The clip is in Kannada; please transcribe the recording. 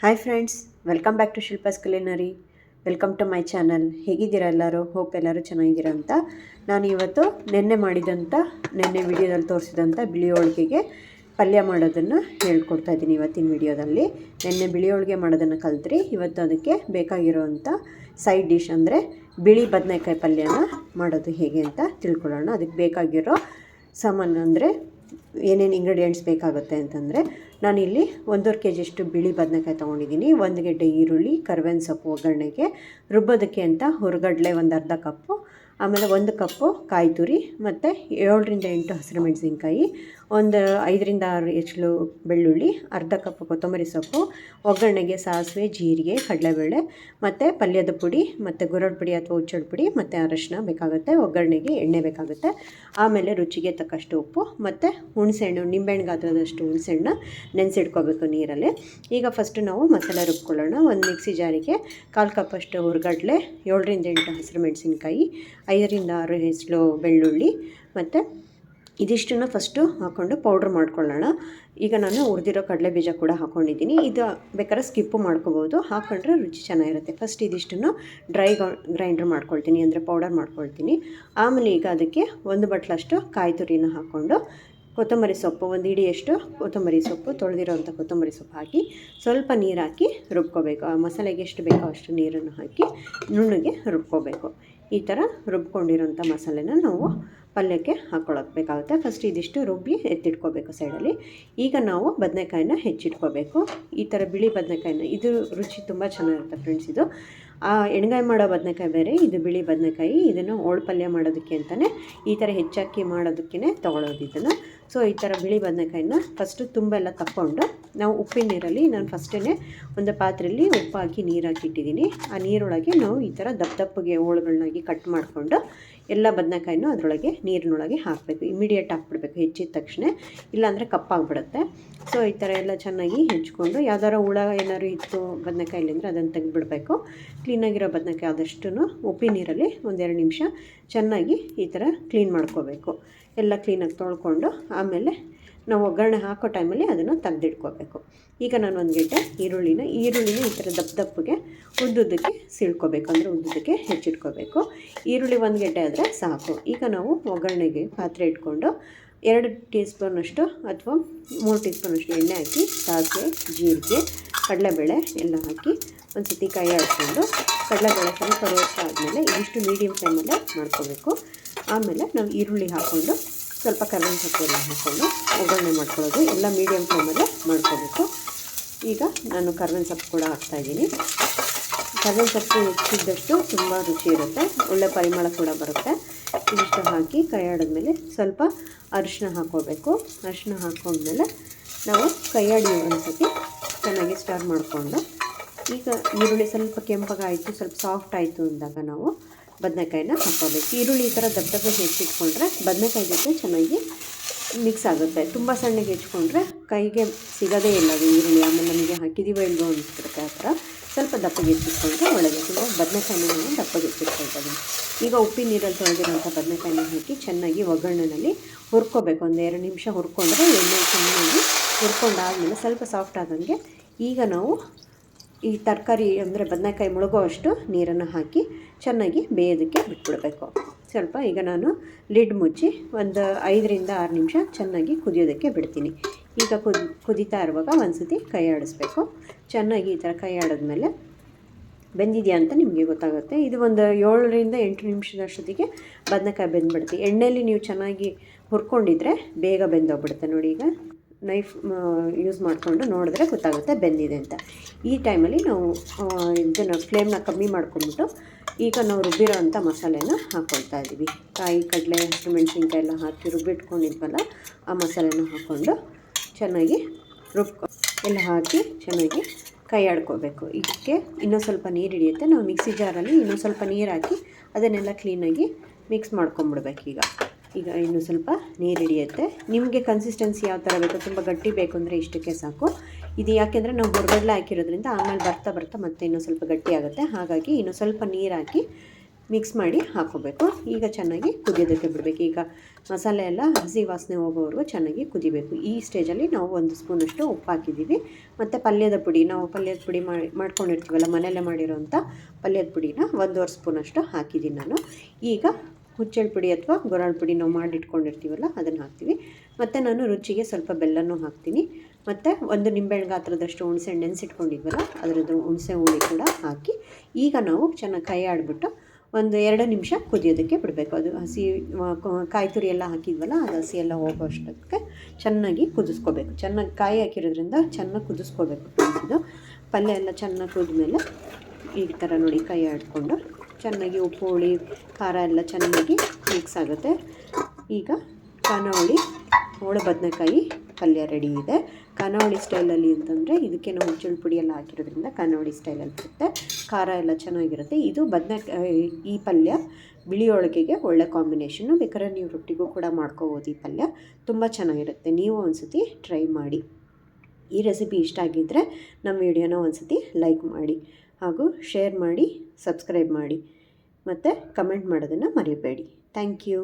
Hi friends welcome back to Shilpa's culinary welcome to my channel ಹೇಗಿದ್ದೀರಾ ಎಲ್ಲರೂ? ಹೋಪ್ ಎಲ್ಲರೂ ಚೆನ್ನಾಗಿದ್ದೀರಾ ಅಂತ. ನಾನು ಇವತ್ತು ನಿನ್ನೆ ಮಾಡಿದಂಥ ನಿನ್ನೆ ವಿಡಿಯೋದಲ್ಲಿ ತೋರಿಸಿದಂಥ ಬಿಳಿ ಹೋಳಿಗೆಗೆ ಪಲ್ಯ ಮಾಡೋದನ್ನು ಹೇಳ್ಕೊಡ್ತಾ ಇದ್ದೀನಿ ಇವತ್ತಿನ ವಿಡಿಯೋದಲ್ಲಿ. ನಿನ್ನೆ ಬಿಳಿ ಹೋಳಿಗೆ ಮಾಡೋದನ್ನು ಕಲಿತ್ರಿ, ಇವತ್ತು ಅದಕ್ಕೆ ಬೇಕಾಗಿರೋವಂಥ ಸೈಡ್ ಡಿಶ್ ಅಂದರೆ ಬಿಳಿ ಬದನೆಕಾಯಿ ಪಲ್ಯನ ಮಾಡೋದು ಹೇಗೆ ಅಂತ ತಿಳ್ಕೊಳ್ಳೋಣ. ಅದಕ್ಕೆ ಬೇಕಾಗಿರೋ ಸಾಮಾನು ಅಂದರೆ ಏನೇನು ಇಂಗ್ರೀಡಿಯೆಂಟ್ಸ್ ಬೇಕಾಗುತ್ತೆ ಅಂತಂದರೆ, ನಾನಿಲ್ಲಿ ಒಂದೂವರೆ ಕೆ ಜಿಯಷ್ಟು ಬಿಳಿ ಬದನೆಕಾಯಿ ತೊಗೊಂಡಿದ್ದೀನಿ. ಒಂದು ಗೆಡ್ಡೆ ಈರುಳ್ಳಿ ಕರ್ಬೇವಿನ ಸೊಪ್ಪು ಒಗ್ಗರಣೆಗೆ ರುಬ್ಬೋದಕ್ಕೆ ಅಂತ ಹೊರಗಡ್ಲೆ ಒಂದು ಅರ್ಧ ಕಪ್ಪು ಆಮೇಲೆ ಒಂದು ಕಪ್ಪು ಕಾಯಿ ತುರಿ ಮತ್ತು ಏಳರಿಂದ ಎಂಟು ಹಸಿರು ಮೆಣಸಿನ್ಕಾಯಿ, ಒಂದು ಐದರಿಂದ ಆರು ಎಚ್ಚಲು ಬೆಳ್ಳುಳ್ಳಿ, ಅರ್ಧ ಕಪ್ ಕೊತ್ತಂಬರಿ ಸೊಪ್ಪು, ಒಗ್ಗರಣೆಗೆ ಸಾಸಿವೆ, ಜೀರಿಗೆ, ಕಡಲೆಬೇಳೆ ಮತ್ತು ಪಲ್ಯದ ಪುಡಿ ಮತ್ತು ಗುರಡ್ ಪುಡಿ ಅಥವಾ ಉಚ್ಚಡ್ ಪುಡಿ ಮತ್ತು ಅರಶಿನ ಬೇಕಾಗುತ್ತೆ, ಒಗ್ಗರಣೆಗೆ ಎಣ್ಣೆ ಬೇಕಾಗುತ್ತೆ. ಆಮೇಲೆ ರುಚಿಗೆ ತಕ್ಕಷ್ಟು ಉಪ್ಪು ಮತ್ತು ಹುಣಸೆಹಣ್ಣು, ನಿಂಬೆಹಣ್ಣು ಗಾತ್ರದಷ್ಟು ಹುಣಸೆಹಣ್ಣು ನೆನೆಸಿಡ್ಕೋಬೇಕು ನೀರಲ್ಲಿ. ಈಗ ಫಸ್ಟು ನಾವು ಮಸಾಲೆ ರುಬ್ಕೊಳ್ಳೋಣ. ಒಂದು ಮಿಕ್ಸಿ ಜಾರಿಗೆ ಕಾಲು ಕಪ್ಪಷ್ಟು ಹುರ್ಗಡ್ಲೆ, ಏಳರಿಂದ ಎಂಟು ಹಸಿರು ಮೆಣಸಿನ್ಕಾಯಿ ಐದರಿಂದ ಆರು ಹೆಸಳು ಬೆಳ್ಳುಳ್ಳಿ ಮತ್ತು ಇದಿಷ್ಟನ್ನು ಫಸ್ಟು ಹಾಕ್ಕೊಂಡು ಪೌಡ್ರ್ ಮಾಡ್ಕೊಳ್ಳೋಣ. ಈಗ ನಾನು ಹುರಿದಿರೋ ಕಡಲೆ ಬೀಜ ಕೂಡ ಹಾಕ್ಕೊಂಡಿದ್ದೀನಿ ಇದು ಬೇಕಾದ್ರೆ ಸ್ಕಿಪ್ಪು ಮಾಡ್ಕೋಬೋದು. ಹಾಕ್ಕೊಂಡ್ರೆ ರುಚಿ ಚೆನ್ನಾಗಿರುತ್ತೆ. ಫಸ್ಟ್ ಇದಿಷ್ಟನ್ನು ಡ್ರೈ ಗ್ರೈಂಡರ್ ಮಾಡ್ಕೊಳ್ತೀನಿ. ಅಂದರೆ ಪೌಡರ್ ಮಾಡ್ಕೊಳ್ತೀನಿ. ಆಮೇಲೆ ಈಗ ಅದಕ್ಕೆ ಒಂದು ಬಟ್ಲಷ್ಟು ಕಾಯಿ ತುರಿನ ಹಾಕ್ಕೊಂಡು ಕೊತ್ತಂಬರಿ ಸೊಪ್ಪು ಒಂದು ಇಡಿಯಷ್ಟು ಕೊತ್ತಂಬರಿ ಸೊಪ್ಪು ತೊಳೆದಿರೋವಂಥ ಕೊತ್ತಂಬರಿ ಸೊಪ್ಪು ಹಾಕಿ ಸ್ವಲ್ಪ ನೀರು ಹಾಕಿ ರುಬ್ಕೋಬೇಕು. ಆ ಮಸಾಲೆಗೆ ಎಷ್ಟು ಬೇಕೋ ಅಷ್ಟು ನೀರನ್ನು ಹಾಕಿ ನುಣ್ಣಗೆ ರುಬ್ಕೋಬೇಕು. ಈ ಥರ ರುಬ್ಕೊಂಡಿರೋಂಥ ಮಸಾಲೆನ ನಾವು ಪಲ್ಯಕ್ಕೆ ಹಾಕ್ಕೊಳ್ಳೋಕೆ ಬೇಕಾಗುತ್ತೆ. ಫಸ್ಟ್ ಇದಿಷ್ಟು ರುಬ್ಬಿ ಎತ್ತಿಟ್ಕೋಬೇಕು ಸೈಡಲ್ಲಿ. ಈಗ ನಾವು ಬದನೆಕಾಯಿನ ಹೆಚ್ಚಿಟ್ಕೋಬೇಕು. ಈ ಥರ ಬಿಳಿ ಬದನೆಕಾಯಿನ, ಇದು ರುಚಿ ತುಂಬ ಚೆನ್ನಾಗಿರುತ್ತೆ ಫ್ರೆಂಡ್ಸ್ ಇದು. ಆ ಎಣ್ಗಾಯಿ ಮಾಡೋ ಬದನೆಕಾಯಿ ಬೇರೆ, ಇದು ಬಿಳಿ ಬದನೆಕಾಯಿ. ಇದನ್ನು ಓಳ್ ಪಲ್ಯ ಮಾಡೋದಕ್ಕೆ ಅಂತಲೇ ಈ ಥರ ಹೆಚ್ಚಾಕಿ ಮಾಡೋದಕ್ಕೇ ತೊಗೊಳೋದು ಇದನ್ನು. ಸೊ ಈ ಥರ ಬಿಳಿ ಬದನೆಕಾಯಿನ ಫಸ್ಟು ತುಂಬೆಲ್ಲ ತಕ್ಕೊಂಡು ನಾವು ಉಪ್ಪಿನ ನೀರಲ್ಲಿ ನಾನು ಫಸ್ಟೇ ಒಂದು ಪಾತ್ರೆಯಲ್ಲಿ ಉಪ್ಪು ಹಾಕಿ ನೀರು ಆ ನೀರೊಳಗೆ ನಾವು ಈ ಥರ ದಪ್ಪ ದಪ್ಪಗೆ ಹೋಳುಗಳನ್ನಾಗಿ ಕಟ್ ಮಾಡಿಕೊಂಡು ಎಲ್ಲ ಬದನೆಕಾಯಿನೂ ಅದರೊಳಗೆ ನೀರಿನೊಳಗೆ ಹಾಕಬೇಕು. ಇಮಿಡಿಯೇಟ್ ಹಾಕ್ಬಿಡ್ಬೇಕು, ಹೆಚ್ಚಿದ ತಕ್ಷಣ. ಇಲ್ಲಾಂದರೆ ಕಪ್ಪಾಗ್ಬಿಡುತ್ತೆ. ಸೊ ಈ ಥರ ಎಲ್ಲ ಚೆನ್ನಾಗಿ ಹೆಚ್ಕೊಂಡು ಯಾವ್ದಾರ ಹುಳ ಏನಾದ್ರು ಇತ್ತು ಬದನೆಕಾಯಲ್ಲಿ ಅಂದರೆ ಅದನ್ನು ತೆಗೆದುಬಿಡಬೇಕು. ಕ್ಲೀನಾಗಿರೋ ಬದನೆಕಾಯಿ ಆದಷ್ಟು ಉಪ್ಪಿನ ನೀರಲ್ಲಿ ಒಂದೆರಡು ನಿಮಿಷ ಚೆನ್ನಾಗಿ ಈ ಥರ ಕ್ಲೀನ್ ಮಾಡ್ಕೋಬೇಕು. ಎಲ್ಲ ಕ್ಲೀನಾಗಿ ತೊಳ್ಕೊಂಡು ಆಮೇಲೆ ನಾವು ಒಗ್ಗರಣೆ ಹಾಕೋ ಟೈಮಲ್ಲಿ ಅದನ್ನು ತೆಗೆದಿಟ್ಕೋಬೇಕು. ಈಗ ನಾನು ಒಂದು ಗೆಡ್ಡೆ ಈರುಳ್ಳಿನ ಈರುಳ್ಳಿನ ಈ ಥರ ದಪ್ಪ ದಪ್ಪಗೆ ಉದ್ದುದ್ದಕ್ಕೆ ಸಿಳ್ಕೋಬೇಕು. ಅಂದರೆ ಉದ್ದುದ್ದಕ್ಕೆ ಹೆಚ್ಚಿಟ್ಕೋಬೇಕು. ಈರುಳ್ಳಿ ಒಂದು ಗೆಡ್ಡೆ ಆದರೆ ಸಾಕು. ಈಗ ನಾವು ಒಗ್ಗರಣೆಗೆ ಪಾತ್ರೆ ಇಟ್ಕೊಂಡು ಎರಡು ಟೀ ಸ್ಪೂನಷ್ಟು ಅಥವಾ ಮೂರು ಟೀ ಸ್ಪೂನಷ್ಟು ಎಣ್ಣೆ ಹಾಕಿ, ಸಾಸಿವೆ, ಜೀರಿಗೆ, ಕಡಲೆಬೇಳೆ ಎಲ್ಲ ಹಾಕಿ ಒಂದು ಸತಿ ಕೈ ಹಾಕ್ಕೊಂಡು ಕಡಲೆಬೇಳೆ ಸ್ವಲ್ಪ ರೋಸ್ಟ್ ಆದಮೇಲೆ ಇದಿಷ್ಟು ಮೀಡಿಯಮ್ ಫ್ಲೇಮಲ್ಲೇ ಮಾಡ್ಕೋಬೇಕು. ಆಮೇಲೆ ನಾವು ಈರುಳ್ಳಿ ಹಾಕ್ಕೊಂಡು ಸ್ವಲ್ಪ ಕರ್ಬೇವಿನ ಸೊಪ್ಪು ಎಲ್ಲ ಹಾಕ್ಕೊಂಡು ಒಗ್ಗರಣೆ ಮಾಡ್ಕೊಳ್ಳೋದು. ಎಲ್ಲ ಮೀಡಿಯಮ್ ಫ್ಲೇಮಲ್ಲೇ ಮಾಡ್ಕೋಬೇಕು. ಈಗ ನಾನು ಕರ್ಬೇವಿನ ಸೊಪ್ಪು ಕೂಡ ಹಾಕ್ತಾಯಿದ್ದೀನಿ ಕರ್ಬೇವಿನ ಸೊಪ್ಪು ಹೆಚ್ಚಿದ್ದಷ್ಟು ತುಂಬ ರುಚಿ ಇರುತ್ತೆ. ಒಳ್ಳೆ ಪರಿಮಳ ಕೂಡ ಬರುತ್ತೆ. ಇದಿಷ್ಟು ಹಾಕಿ ಕೈ ಆಡಿದ್ಮೇಲೆ ಸ್ವಲ್ಪ ಅರಿಶಿನ ಹಾಕ್ಕೋಬೇಕು ಅರಿಶಿನ ಹಾಕೊಂಡ್ಮೇಲೆ ನಾವು ಕೈಯಾಡಿ ಒಂದ್ಸತಿ ಚೆನ್ನಾಗಿ ಸ್ಟಾರ್ ಮಾಡಿಕೊಂಡು, ಈಗ ಈರುಳ್ಳಿ ಸ್ವಲ್ಪ ಕೆಂಪಗಾಯಿತು, ಸ್ವಲ್ಪ ಸಾಫ್ಟ್ ಆಯಿತು ಅಂದಾಗ ನಾವು ಬದನೆಕಾಯಿನ ಹಾಕ್ಕೋಬೇಕು. ಈರುಳ್ಳಿ ಈ ಥರ ದಪ್ಪ ದಪ್ಪ ಹೆಚ್ಚಿಟ್ಕೊಂಡ್ರೆ ಬದನೆಕಾಯಿ ಜೊತೆ ಚೆನ್ನಾಗಿ ಮಿಕ್ಸ್ ಆಗುತ್ತೆ. ತುಂಬ ಸಣ್ಣಗೆ ಹೆಚ್ಚಿಕೊಂಡ್ರೆ ಕೈಗೆ ಸಿಗೋದೇ ಇಲ್ಲ ಅದು ಈರುಳ್ಳಿ. ಆಮೇಲೆ ನಮಗೆ ಹಾಕಿದ್ದೀವೋ ಇಲ್ವೋ ಅನಿಸ್ಬಿಡುತ್ತೆ ಆ ಥರ ಸ್ವಲ್ಪ ದಪ್ಪಗೆ ಹೆಚ್ಚಿಟ್ಕೊಂಡ್ರೆ ಒಳಗೆ ತುಂಬ ಬದನೆಕಾಯಿನ ನಾವು ದಪ್ಪಗೆ ಹೆಚ್ಚಿಟ್ಕೊಳ್ತೀವಿ. ಈಗ ಉಪ್ಪಿನ ನೀರಲ್ಲಿ ತೊಳೆದಿರೋಂಥ ಬದನೆಕಾಯಿನ ಹಾಕಿ ಚೆನ್ನಾಗಿ ಒಗ್ಗರಣೆಯಲ್ಲಿ ಹುರ್ಕೋಬೇಕು. ಒಂದು ಎರಡು ನಿಮಿಷ ಹುರ್ಕೊಂಡ್ರೆ ಎಣ್ಣೆ ಚೆನ್ನಾಗಿ ಹುರ್ಕೊಂಡಾದ್ಮೇಲೆ ಸ್ವಲ್ಪ ಸಾಫ್ಟ್ ಆದಂಗೆ ಈಗ ನಾವು ಈ ತರಕಾರಿ ಅಂದರೆ ಬದನೆಕಾಯಿ ಮುಳುಗೋ ಅಷ್ಟು ನೀರನ್ನು ಹಾಕಿ ಚೆನ್ನಾಗಿ ಬೇಯೋದಕ್ಕೆ ಬಿಟ್ಬಿಡಬೇಕು. ಸ್ವಲ್ಪ ಈಗ ನಾನು ಲಿಡ್ ಮುಚ್ಚಿ ಒಂದು ಐದರಿಂದ ಆರು ನಿಮಿಷ ಚೆನ್ನಾಗಿ ಕುದಿಯೋದಕ್ಕೆ ಬಿಡ್ತೀನಿ. ಈಗ ಕುದಿ, ಕುದೀತಾ ಇರುವಾಗ ಒಂದು ಸತಿ ಕೈ ಆಡಿಸ್ಬೇಕು. ಚೆನ್ನಾಗಿ ಈ ಥರ ಕೈ ಆಡಿದ್ಮೇಲೆ ಬೆಂದಿದೆಯಾ ಅಂತ ನಿಮಗೆ ಗೊತ್ತಾಗುತ್ತೆ. ಇದು ಒಂದು ಏಳರಿಂದ ಎಂಟು ನಿಮಿಷದಷ್ಟೊತ್ತಿಗೆ ಬದನೆಕಾಯಿ ಬೆಂದ್ಬಿಡುತ್ತೆ. ಎಣ್ಣೆಯಲ್ಲಿ ನೀವು ಚೆನ್ನಾಗಿ ಹುರ್ಕೊಂಡಿದ್ರೆ ಬೇಗ ಬೆಂದೋಗ್ಬಿಡುತ್ತೆ ನೋಡಿ ಈಗ. ನೈಫ್ ಯೂಸ್ ಮಾಡಿಕೊಂಡು ನೋಡಿದ್ರೆ ಗೊತ್ತಾಗುತ್ತೆ ಬೆಂದಿದೆ ಅಂತ. ಈ ಟೈಮಲ್ಲಿ ನಾವು ಇದನ್ನು ಫ್ಲೇಮ್ನ ಕಮ್ಮಿ ಮಾಡ್ಕೊಂಡ್ಬಿಟ್ಟು ಈಗ ನಾವು ರುಬ್ಬಿರೋ ಅಂಥ ಮಸಾಲೆನ ಹಾಕ್ಕೊಳ್ತಾ ಇದ್ದೀವಿ ಕಾಯಿ, ಕಡಲೆ, ಹಸಿಮೆಣ್ಸಿನ್ಕಾಯಿ ಎಲ್ಲ ಹಾಕಿ ರುಬ್ಬಿಟ್ಕೊಂಡಿದ್ವಲ್ಲ, ಆ ಮಸಾಲೆನ ಹಾಕ್ಕೊಂಡು ಚೆನ್ನಾಗಿ ರುಬ್ಕೊ, ಎಲ್ಲ ಹಾಕಿ ಚೆನ್ನಾಗಿ ಕೈ ಆಡ್ಕೋಬೇಕು ಇದಕ್ಕೆ ಇನ್ನೂ ಸ್ವಲ್ಪ ನೀರು ಹಿಡಿಯುತ್ತೆ. ನಾವು ಮಿಕ್ಸಿ ಜಾರಲ್ಲಿ ಇನ್ನೂ ಸ್ವಲ್ಪ ನೀರು ಹಾಕಿ ಅದನ್ನೆಲ್ಲ ಕ್ಲೀನಾಗಿ ಮಿಕ್ಸ್ ಮಾಡ್ಕೊಂಬಿಡ್ಬೇಕು ಈಗ. ಈಗ ಇನ್ನು ಸ್ವಲ್ಪ ನೀರು ಹಿಡಿಯುತ್ತೆ. ನಿಮಗೆ ಕನ್ಸಿಸ್ಟೆನ್ಸಿ ಯಾವ ಥರ ಬೇಕು ತುಂಬ ಗಟ್ಟಿ ಬೇಕು ಅಂದರೆ ಇಷ್ಟಕ್ಕೆ ಸಾಕು. ಇದು ಯಾಕೆಂದರೆ ನಾವು ಬುರ್ಗಡ್ಲೆ ಹಾಕಿರೋದ್ರಿಂದ ಆಮೇಲೆ ಬರ್ತಾ ಬರ್ತಾ ಮತ್ತೆ ಇನ್ನೂ ಸ್ವಲ್ಪ ಗಟ್ಟಿ ಆಗುತ್ತೆ. ಹಾಗಾಗಿ ಇನ್ನು ಸ್ವಲ್ಪ ನೀರು ಹಾಕಿ ಮಿಕ್ಸ್ ಮಾಡಿ ಹಾಕೋಬೇಕು. ಈಗ ಚೆನ್ನಾಗಿ ಕುದಿಯೋದಕ್ಕೆ ಬಿಡಬೇಕು. ಈಗ ಮಸಾಲೆ ಎಲ್ಲ ಹಸಿ ವಾಸನೆ ಹೋಗೋವರೆಗೂ ಚೆನ್ನಾಗಿ ಕುದಿಬೇಕು. ಈ ಸ್ಟೇಜಲ್ಲಿ ನಾವು ಒಂದು ಸ್ಪೂನಷ್ಟು ಉಪ್ಪು ಹಾಕಿದ್ದೀವಿ. ಮತ್ತು ಪಲ್ಯದ ಪುಡಿ, ನಾವು ಪಲ್ಯದ ಪುಡಿ ಮಾಡಿ ಮಾಡ್ಕೊಂಡಿರ್ತೀವಲ್ಲ ಮನೆಯಲ್ಲೇ ಮಾಡಿರೋಂಥ ಪಲ್ಯದ ಪುಡಿನ ಒಂದೂವರೆ ಸ್ಪೂನಷ್ಟು ಹಾಕಿದ್ದೀನಿ ನಾನು. ಈಗ ಹುಚ್ಚೆಳ್ಳು ಪುಡಿ ಅಥವಾ ಗೊರಾಳ್ ಪುಡಿ ನಾವು ಮಾಡಿಟ್ಕೊಂಡಿರ್ತೀವಲ್ಲ, ಅದನ್ನು ಹಾಕ್ತೀವಿ. ಮತ್ತು ನಾನು ರುಚಿಗೆ ಸ್ವಲ್ಪ ಬೆಲ್ಲನೂ ಹಾಕ್ತೀನಿ. ಮತ್ತು ಒಂದು ನಿಂಬೆಹಣ್ಣು ಗಾತ್ರದಷ್ಟು ಹುಣಸೆ ಹಣ್ಣು ನೆನೆಸಿಟ್ಕೊಂಡಿದ್ವಲ್ಲ, ಅದರದ್ದು ಹುಣಸೆ ಹುಳಿ ಕೂಡ ಹಾಕಿ, ಈಗ ನಾವು ಚೆನ್ನಾಗಿ ಕೈ ಆಡಿಬಿಟ್ಟು ಒಂದು ಎರಡು ನಿಮಿಷ ಕುದಿಯೋದಕ್ಕೆ ಬಿಡಬೇಕು. ಅದು ಹಸಿ ಕಾಯಿ ತುರಿ ಎಲ್ಲ ಹಾಕಿದ್ವಲ್ಲ, ಅದು ಹಸಿ ಎಲ್ಲ ಹೋಗೋ ಅಷ್ಟಕ್ಕೆ ಚೆನ್ನಾಗಿ ಕುದಿಸ್ಕೋಬೇಕು. ಚೆನ್ನಾಗಿ ಕಾಯಿ ಹಾಕಿರೋದ್ರಿಂದ ಚೆನ್ನಾಗಿ ಕುದಿಸ್ಕೋಬೇಕು ಇದು. ಪಲ್ಯ ಎಲ್ಲ ಚೆನ್ನಾಗಿ ಕುದ್ಮೇಲೆ ಈ ಥರ ನೋಡಿ ಕೈ ಆಡಿಕೊಂಡು ಚೆನ್ನಾಗಿ ಉಪ್ಪು, ಹುಳಿ, ಖಾರ ಎಲ್ಲ ಚೆನ್ನಾಗಿ ಮಿಕ್ಸ್ ಆಗುತ್ತೆ. ಈಗ ಖಾನಾವಳಿ ಹೋಳ ಬದನೆಕಾಯಿ ಪಲ್ಯ ರೆಡಿ ಇದೆ. ಖಾನಾವಳಿ ಸ್ಟೈಲಲ್ಲಿ ಅಂತಂದರೆ ಇದಕ್ಕೆ ನಾವು ಹುಚ್ಚುಳ್ಳು ಪುಡಿ ಎಲ್ಲ ಹಾಕಿರೋದ್ರಿಂದ ಖಾನಾವಳಿ ಸ್ಟೈಲಲ್ಲಿ ಬರುತ್ತೆ. ಖಾರ ಎಲ್ಲ ಚೆನ್ನಾಗಿರುತ್ತೆ. ಇದು ಬದನೆಕಾಯಿ, ಈ ಪಲ್ಯ ಬಿಳಿ ಹೋಳಿಗೆಗೆ ಒಳ್ಳೆ ಕಾಂಬಿನೇಷನ್ನು ಬೇಕಾದ್ರೆ ನೀವು ರೊಟ್ಟಿಗೂ ಕೂಡ ಮಾಡ್ಕೋಬೋದು ಈ ಪಲ್ಯ. ತುಂಬ ಚೆನ್ನಾಗಿರುತ್ತೆ. ನೀವು ಒಂದ್ಸತಿ ಟ್ರೈ ಮಾಡಿ. ಈ ರೆಸಿಪಿ ಇಷ್ಟ ಆಗಿದ್ದರೆ ನಮ್ಮ ವಿಡಿಯೋನ ಒಂದ್ಸತಿ ಲೈಕ್ ಮಾಡಿ ಹಾಗೂ ಶೇರ್ ಮಾಡಿ ಸಬ್ಸ್ಕ್ರೈಬ್ ಮಾಡಿ. ಮತ್ತು ಕಮೆಂಟ್ ಮಾಡೋದನ್ನು ಮರೆಯಬೇಡಿ ಥ್ಯಾಂಕ್ ಯು.